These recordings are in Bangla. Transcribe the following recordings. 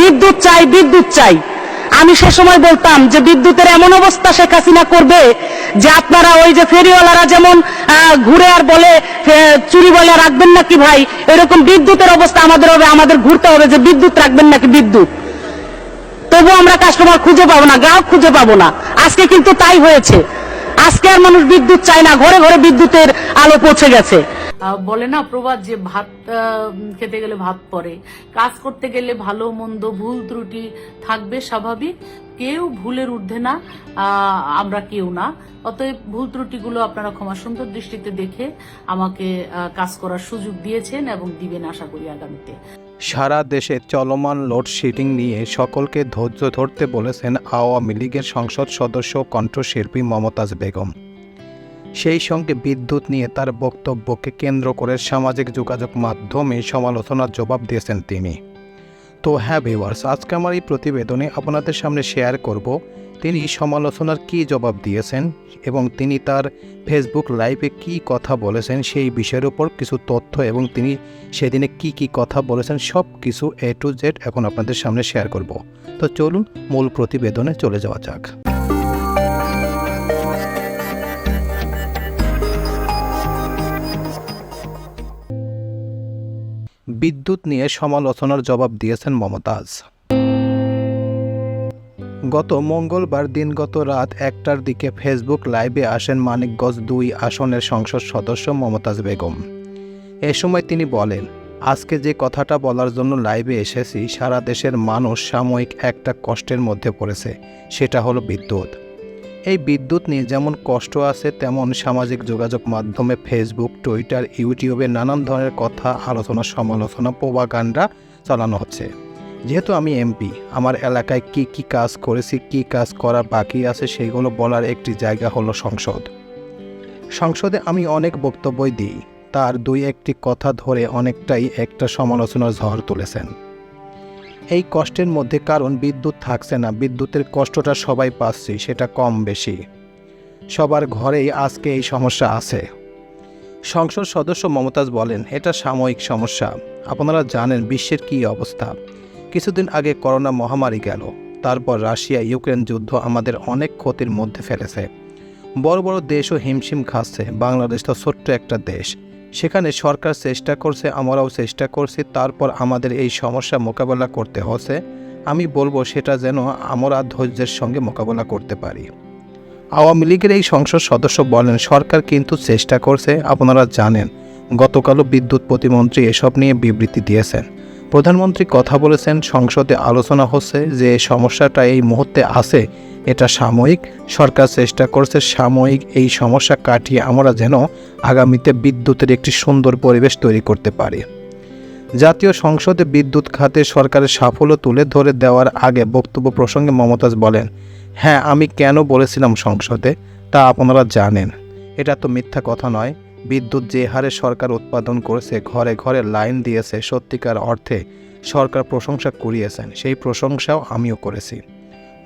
বিদ্যুৎ চাই বিদ্যুৎ চাই। আমি সে সময় বলতাম যে বিদ্যুতের এমন অবস্থা শেখ হাসিনা করবে যে আপনারা ওই যে ফেরিওয়ালারা যেমন ঘুরে আর বলে চুরি বলে রাখবেন নাকি ভাই? এরকম বিদ্যুতের অবস্থা আমাদের হবে, আমাদের ঘুরতে হবে যে বিদ্যুৎ রাখবেন নাকি বিদ্যুৎ? তবু আমরা কাস্টমার খুঁজে পাবো না, গ্রাহক খুঁজে পাবো না। আজকে কিন্তু তাই হয়েছে। আজকে আর মানুষ বিদ্যুৎ চায় না, ঘরে ঘরে বিদ্যুতের আলো পৌঁছে গেছে। বলে না প্রবাদ যে ভাত খেতে গেলে ভাত পরে কাজ করতে গেলে ভালো মন্দ ভুল ত্রুটি থাকবে স্বাভাবিক। কেউ ভুলের ঊর্ধ্বে না আমরা কেউ না। অতএব ভুল ত্রুটিগুলো আপনারা ক্ষমা সুন্দর দৃষ্টিতে দেখে আমাকে কাজ করার সুযোগ দিয়েছেন এবং দিবেন আশা করি আগামীতে। সারা দেশে চলমান লোডশেডিং নিয়ে সকলকে ধৈর্য ধরতে বলেছেন আওয়ামী লীগের সংসদ সদস্য কণ্ঠশিল্পী মমতাজ বেগম। সেই সঙ্গে বিদ্যুৎ নিয়ে তার বক্তব্যকে কেন্দ্র করে সামাজিক যোগাযোগ মাধ্যমে সমালোচনার জবাব দিয়েছেন তিনি। তো হ্যাঁ ভিউয়ার্স আজকে আমার এই প্রতিবেদনে আপনাদের সামনে শেয়ার করব, তিনি সমালোচনার কী জবাব দিয়েছেন এবং তিনি তার ফেসবুক লাইভে কী কথা বলেছেন সেই বিষয়ের উপর কিছু তথ্য এবং তিনি সেদিনে কি কি কথা বলেছেন সব কিছু এ টু জেড এখন আপনাদের সামনে শেয়ার করব। তো চলুন মূল প্রতিবেদনে চলে যাওয়া যাক। বিদ্যুৎ নিয়ে সমালোচনার জবাব দিয়েছেন মমতাজ। গত মঙ্গলবার দিনগত রাত একটার দিকে ফেসবুক লাইভে আসেন মানিকগঞ্জ দুই আসনের সংসদ সদস্য মমতাজ বেগম। এ সময় তিনি বলেন, আজকে যে কথাটা বলার জন্য লাইভে এসেছি, সারা দেশের মানুষ সাময়িক একটা কষ্টের মধ্যে পড়েছে, সেটা হলো বিদ্যুৎ। এই বিদ্যুৎ নিয়ে যেমন কষ্ট আছে, তেমন সামাজিক যোগাযোগ মাধ্যমে ফেসবুক টুইটার ইউটিউবে নানান ধরনের কথা, আলোচনা, সমালোচনা, প্রোপাগান্ডা চালানো হচ্ছে। যেহেতু আমি এমপি আমার এলাকায় কি কি কাজ করেছি, কি কাজ করা বাকি আছে সেগুলো বলার একটি জায়গা হলো সংসদ। সংসদে আমি অনেক বক্তব্যই দিই, তার দুই একটি কথা ধরে অনেকটাই একটা সমালোচনার ঝড় তুলেছেন। এই কষ্টের মধ্যে কারণ বিদ্যুৎ থাকছে না, বিদ্যুতের কষ্টটা সবাই পাচ্ছি, সেটা কম বেশি। সবার ঘরেই আজকে এই সমস্যা আছে। সংসদ সদস্য মমতাজ বলেন, এটা সাময়িক সমস্যা। আপনারা জানেন বিশ্বের কী অবস্থা। কিছুদিন আগে করোনা মহামারী গেল, তারপর রাশিয়া, ইউক্রেন যুদ্ধ আমাদের অনেক ক্ষতির মধ্যে ফেলেছে। বড় বড় দেশও হিমশিম খাচ্ছে, বাংলাদেশ তো ছোট্ট একটা দেশ। সেখানে সরকার চেষ্টা করছে, আমরাও চেষ্টা করছি, তারপর আমাদের এই সমস্যা মোকাবেলা করতে হচ্ছে। আমি বলব সেটা যেন আমরা ধৈর্যের সঙ্গে মোকাবেলা করতে পারি। আওয়ামী লীগের এই সংসদ সদস্য বলেন, সরকার কিন্তু চেষ্টা করছে, আপনারা জানেন, গতকালও বিদ্যুৎ প্রতিমন্ত্রী এসব নিয়ে বিবৃতি দিয়েছেন। প্রধানমন্ত্রী কথা বলেছেন, সংসদে আলোচনা হচ্ছে যে সমস্যাটা এই মুহূর্তে আছে, এটা সাময়িক, সরকার চেষ্টা করছে সাময়িক এই সমস্যা কাটিয়ে আমরা যেন আগামীতে বিদ্যুতের একটি সুন্দর পরিবেশ তৈরি করতে পারি। জাতীয় সংসদে বিদ্যুৎ খাতে সরকারের সাফল্য তুলে ধরে দেওয়ার আগে বক্তব্য প্রসঙ্গে মমতাজ বলেন হ্যাঁ আমি কেন বলেছিলাম সংসদে? তা আপনারা জানেন। এটা তো মিথ্যা কথা নয়। বিদ্যুৎ যে হারে সরকার উৎপাদন করেছে, ঘরে ঘরে লাইন দিয়েছে, সত্যিকার অর্থে সরকার প্রশংসা কুড়িয়েছেন, সেই প্রশংসাও আমিও করেছি।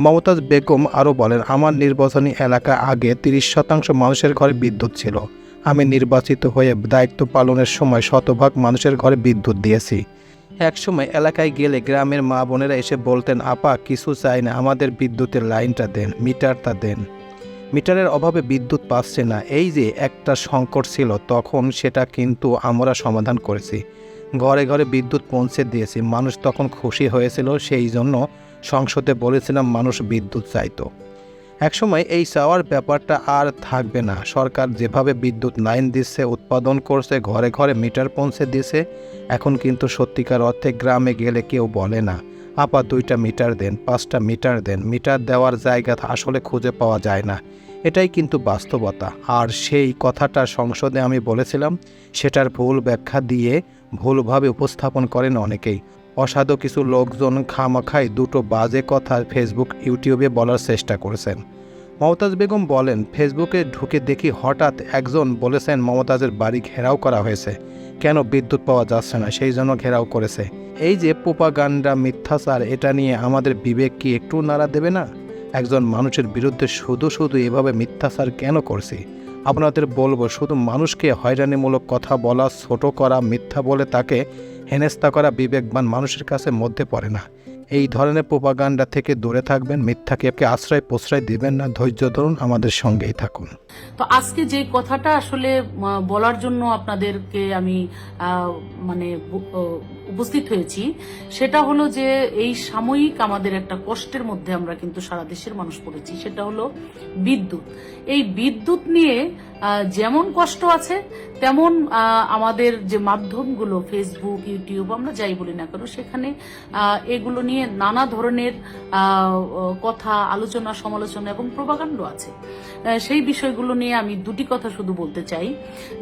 মমতাজ বেগম আরও বলেন, আমার নির্বাচনী এলাকা আগে তিরিশ শতাংশ মানুষের ঘরে বিদ্যুৎ ছিল। আমি নির্বাচিত হয়ে দায়িত্ব পালনের সময় শতভাগ মানুষের ঘরে বিদ্যুৎ দিয়েছি। একসময় এলাকায় গেলে গ্রামের মা বোনেরা এসে বলতেন, আপা, কিছু চাই না, আমাদের বিদ্যুতের লাইনটা দেন, মিটারটা দেন। মিটারের অভাবে বিদ্যুৎ পাচ্ছে না। এই যে একটা সংকট ছিল, তখন সেটা কিন্তু আমরা সমাধান করেছি। ঘরে ঘরে বিদ্যুৎ পৌঁছে দিয়েছি। মানুষ তখন খুশি হয়েছিল, সেই জন্য সংসদে বলেছিলাম, মানুষ বিদ্যুৎ চাইতো। একসময় এই চাওয়ার ব্যাপারটা আর থাকবে না। সরকার যেভাবে বিদ্যুৎ লাইন দিচ্ছে, উৎপাদন করছে, ঘরে ঘরে মিটার পৌঁছে দিছে এখন কিন্তু সত্যিকার অর্থে গ্রামে গেলে কেউ বলে না। আপা দুইটা মিটার দেন, পাঁচটা মিটার দেন। মিটার দেওয়ার জায়গা আসলে খুঁজে পাওয়া যায় না। এটাই কিন্তু বাস্তবতা। আর সেই কথাটা সংসদে আমি বলেছিলাম, সেটার ভুল ব্যাখ্যা দিয়ে ভুলভাবে উপস্থাপন করেন অনেকেই। অসাধু কিছু লোকজন খামাখাই দুটো বাজে কথা ফেসবুক ইউটিউবে বলার চেষ্টা করেছেন। মমতাজ বেগম বলেন ফেসবুকে ঢুকে দেখি হঠাৎ একজন বলেছেন, মমতাজের বাড়ি ঘেরাও করা হয়েছে। কেন বিদ্যুৎ পাওয়া যাচ্ছে না? সেই জন্য ঘেরাও করেছে। এই যে পোপাগান্ডা মিথ্যাচার, এটা নিয়ে আমাদের বিবেক কি একটু নাড়া দেবে না? একজন মানুষের বিরুদ্ধে শুধু শুধু এভাবে মিথ্যাচার কেন করছি? আপনাদের বলব, শুধু মানুষকে হয়রানিমূলক কথা বলা, ছোট করা, মিথ্যা বলে তাকে হেনেস্তা করা বিবেকবান মানুষের কাছে মধ্যে পড়ে না। এই ধরনের প্রোপাগান্ডা থেকে দূরে থাকবেন, মিথ্যাকে আশ্রয় প্রশ্রয় দিবেন না, ধৈর্য ধরুন, আমাদের সঙ্গেই থাকুন। তো আজকে যে কথাটা আসলে বলার জন্য আপনাদেরকে আমি মানে উপস্থিত হয়েছি, সেটা হলো যে এই সাময়িক আমাদের একটা কষ্টের মধ্যে আমরা কিন্তু সারা দেশের মানুষ পড়েছি, সেটা হলো বিদ্যুৎ। এই বিদ্যুৎ নিয়ে যেমন কষ্ট আছে, তেমন আমাদের যে মাধ্যমগুলো ফেসবুক ইউটিউব আমরা যাই বলি না কেন, সেখানে এগুলো নিয়ে নানা ধরনের কথা, আলোচনা, সমালোচনা এবং প্রবাকাণ্ড আছে। সেই বিষয়গুলো নিয়ে আমি দুটি কথা শুধু বলতে চাই।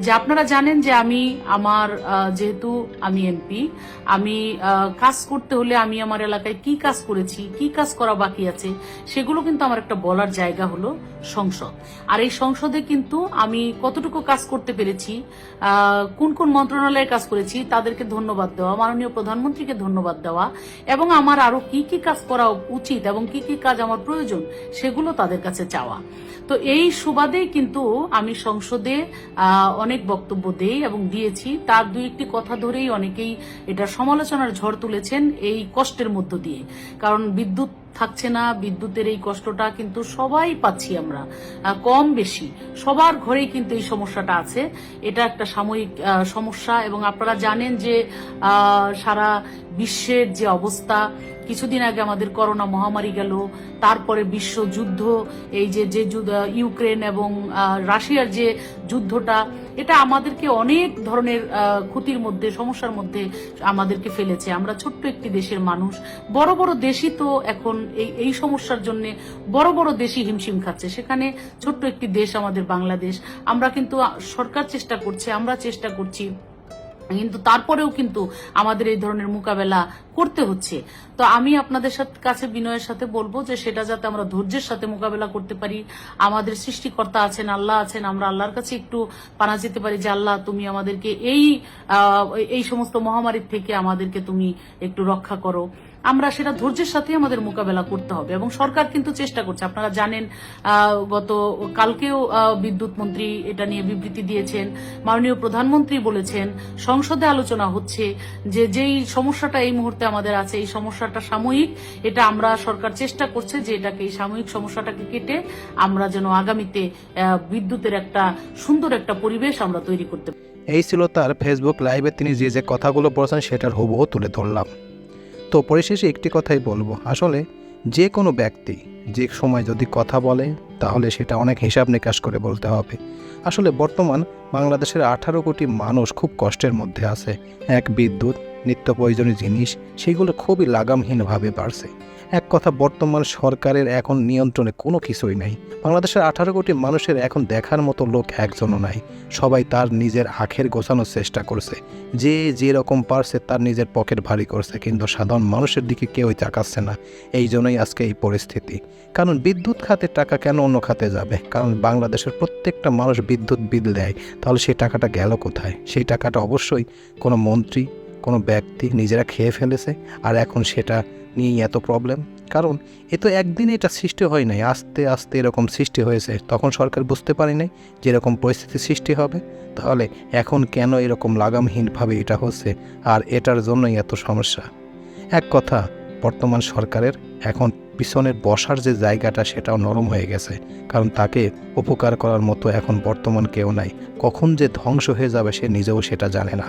যে আপনারা জানেন যে আমি আমার যেহেতু আমি এমপি, আমি কাজ করতে হলে আমি আমার এলাকায় কি কাজ করেছি, কি কাজ করা বাকি আছে, সেগুলো কিন্তু আমার একটা বলার জায়গা হলো সংসদ। আর এই সংসদে কিন্তু আমি কতটুকু কাজ করতে পেরেছি কোন কোন মন্ত্রণালয়ে কাজ করেছি, তাদেরকে ধন্যবাদ দেওয়া, মাননীয় প্রধানমন্ত্রীকে ধন্যবাদ দেওয়া এবং আমার আরও কি কি কাজ করা উচিত এবং কি কি কাজ আমার প্রয়োজন, সেগুলো তাদের কাছে চাওয়া। তো এই সুবাদেই কিন্তু আমি সংসদে অনেক বক্তব্য দেই এবং দিয়েছি। তার দুই একটি কথা ধরেই অনেকেই এটা সমালোচনার ঝড় তুলেছেন এই কষ্টের মধ্য দিয়ে। কারণ বিদ্যুৎ থাকছে না, বিদ্যুতের এই কষ্টটা কিন্তু সবাই পাচ্ছি আমরা কম বেশি। সবার ঘরেই কিন্তু এই সমস্যাটা আছে। এটা একটা সাময়িক সমস্যা এবং আপনারা জানেন যে সারা বিশ্বের যে অবস্থা কিছুদিন আগে আমাদের করোনা মহামারী গেল তারপরে বিশ্বযুদ্ধ এই যে যে যুদ্ধ, ইউক্রেন এবং রাশিয়ার যে যুদ্ধটা এটা আমাদেরকে অনেক ধরনের ক্ষতির মধ্যে সমস্যার মধ্যে আমাদেরকে ফেলেছে। আমরা ছোট্ট একটি দেশের মানুষ বড় বড় দেশই তো এখন এই এই সমস্যার জন্য বড় বড় দেশই হিমশিম খাচ্ছে। সেখানে ছোট্ট একটি দেশ আমাদের বাংলাদেশ। আমরা কিন্তু সরকার চেষ্টা করছে আমরা চেষ্টা করছি কিন্তু তারপরেও কিন্তু আমাদের এই ধরনের মোকাবেলা করতে হচ্ছে। তো আমি আপনাদের কাছে বিনয়ের সাথে বলব যে সেটা যাতে আমরা ধৈর্যের সাথে মোকাবেলা করতে পারি। আমাদের সৃষ্টিকর্তা আছেন, আল্লাহ আছেন, আমরা আল্লাহর কাছে একটু পানা যেতে পারি যে, আল্লাহ, তুমি আমাদেরকে এই এই সমস্ত মহামারীর থেকে আমাদেরকে তুমি একটু রক্ষা করো। আমরা সেটা ধৈর্যের সাথে আমাদের মোকাবেলা করতে হবে এবং সরকার কিন্তু চেষ্টা করছে। আপনারা জানেন গত কালকেও বিদ্যুৎ মন্ত্রী এটা নিয়ে বিবৃতি দিয়েছেন। মাননীয় প্রধানমন্ত্রী বলেছেন, সংসদে আলোচনা হচ্ছে যে যেই সমস্যাটা এই মুহূর্তে আমাদের আছে, এই সমস্যাটা সাময়িক। এটা আমরা, সরকার চেষ্টা করছে যে এটাকে, এই সাময়িক সমস্যাটাকে কেটে আমরা যেন আগামীতে বিদ্যুতের একটা সুন্দর একটা পরিবেশ আমরা তৈরি করতে। এই ছিল তার ফেসবুক লাইভে তিনি যে যে কথাগুলো বলেছেন, সেটার হুবহু তুলে ধরলাম। তো পরিশেষে একটি কথাই বলব। আসলে যে কোনো ব্যক্তি যে সময় যদি কথা বলে, তাহলে সেটা অনেক হিসাব নিকাশ করে বলতে হবে। আসলে বর্তমান বাংলাদেশের আঠারো কোটি মানুষ খুব কষ্টের মধ্যে আছে। এক বিদ্যুৎ নিত্য প্রয়োজনীয় জিনিস, সেগুলো খুবই লাগামহীনভাবে বাড়ছে। এক কথা, বর্তমান সরকারের এখন নিয়ন্ত্রণে কোনো কিছুই নাই। বাংলাদেশের আঠারো কোটি মানুষের এখন দেখার মতো লোক একজনও নাই। সবাই তার নিজের আখের গোছানোর চেষ্টা করছে। যে যেরকম পারছে তার নিজের পকেট ভারী করছে, কিন্তু সাধারণ মানুষের দিকে কেউই তাকাচ্ছে না। এই জন্যই আজকে এই পরিস্থিতি। কারণ বিদ্যুৎ খাতের টাকা কেন অন্য খাতে যাবে? কারণ বাংলাদেশের প্রত্যেকটা মানুষ বিদ্যুৎ বিল দেয়। তাহলে সেই টাকাটা গেল কোথায়? সেই টাকাটা অবশ্যই কোনো মন্ত্রী কোনো ব্যক্তি নিজেরা খেয়ে ফেলেছে আর এখন সেটা নিয়েই এত প্রবলেম কারণ এ তো একদিনে এটা সৃষ্টি হয় নাই। আস্তে আস্তে এরকম সৃষ্টি হয়েছে। তখন সরকার বুঝতে পারে নাই যে এরকম পরিস্থিতি সৃষ্টি হবে। তাহলে এখন কেন এরকম লাগামহীনভাবে এটা হচ্ছে আর এটার জন্যই এত সমস্যা? এক কথা, বর্তমান সরকারের এখন পিছনের বসার যে জায়গাটা সেটাও নরম হয়ে গেছে। কারণ তাকে উপকার করার মতো এখন বর্তমান কেউ নাই। কখন যে ধ্বংস হয়ে যাবে সে নিজেও সেটা জানে না।